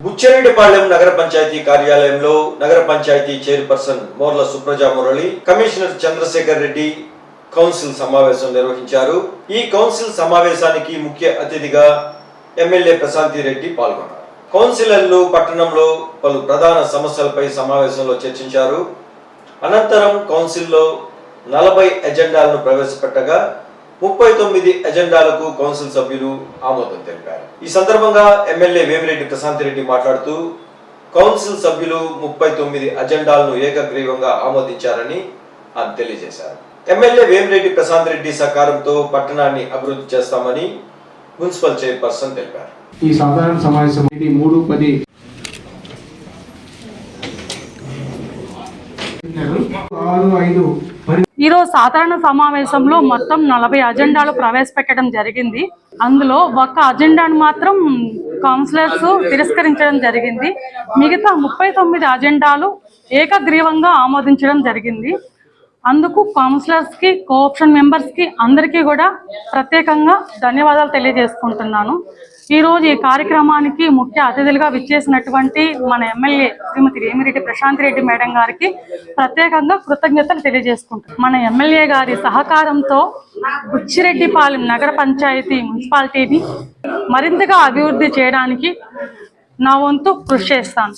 బుచ్చిరెడ్డిపాళెం నగర పంచాయతీ కార్యాలయంలో నగర panchayat chairperson Morla Supraja Murali commissioner Chandrasekhar Reddy council సమావేశం నిర్వహించారు. ఈ కౌన్సిల్ సమావేశానికి ముఖ్య అతిథిగా ఎమ్మెల్యే ప్రశాంతి రెడ్డి పాల్గొన్నారు. కౌన్సిలర్లు పట్టణంలో పలు ప్రధాన సమస్యలపై సమావేశంలో చర్చించారు. అనంతరం కౌన్సిల్లో నలభై ఎజెండాలను ప్రవేశపెట్టగా ముప్పై తొమ్మిది ఎజెండాలకు కౌన్సిల్ సభ్యులు ఆమోదం తెలిపారు. ఈ సందర్భంగా ఎమ్మెల్యే వేమిరెడ్డి ప్రశాంత్ రెడ్డి మాట్లాడుతూ కౌన్సిల్ సభ్యులు ముప్పై తొమ్మిది అజెండాలను ఏకగ్రీవంగా ఆమోదించారని ఆయన తెలియజేశారు. ఎమ్మెల్యే వేమిరెడ్డి ప్రశాంత్ రెడ్డి సహకారంతో పట్టణాన్ని అభివృద్ధి చేస్తామని మున్సిపల్ చైర్పర్సన్ తెలిపారు. ఈ సాధారణ సమావేశం ఇది మూడు పది ఆరు ఐదు ఈరోజు సాధారణ సమావేశంలో మొత్తం నలభై అజెండాలు ప్రవేశపెట్టడం జరిగింది. అందులో ఒక అజెండాను మాత్రం కౌన్సిలర్స్ తిరస్కరించడం జరిగింది. మిగతా ముప్పై తొమ్మిది అజెండాలు ఏకగ్రీవంగా ఆమోదించడం జరిగింది. అందుకు కౌన్సిలర్స్కి కోఆప్షన్ మెంబర్స్కి అందరికీ కూడా ప్రత్యేకంగా ధన్యవాదాలు తెలియజేసుకుంటున్నాను. ఈరోజు ఈ కార్యక్రమానికి ముఖ్య అతిథులుగా విచ్చేసినటువంటి మన ఎమ్మెల్యే శ్రీమతి రేమిరెడ్డి ప్రశాంత్ రెడ్డి మేడం గారికి ప్రత్యేకంగా కృతజ్ఞతలు తెలియజేసుకుంటాం మన ఎమ్మెల్యే గారి సహకారంతో బుచ్చిరెడ్డిపాలెం నగర పంచాయతీ మున్సిపాలిటీని మరింతగా అభివృద్ధి చేయడానికి నా వంతు కృషి చేస్తాను.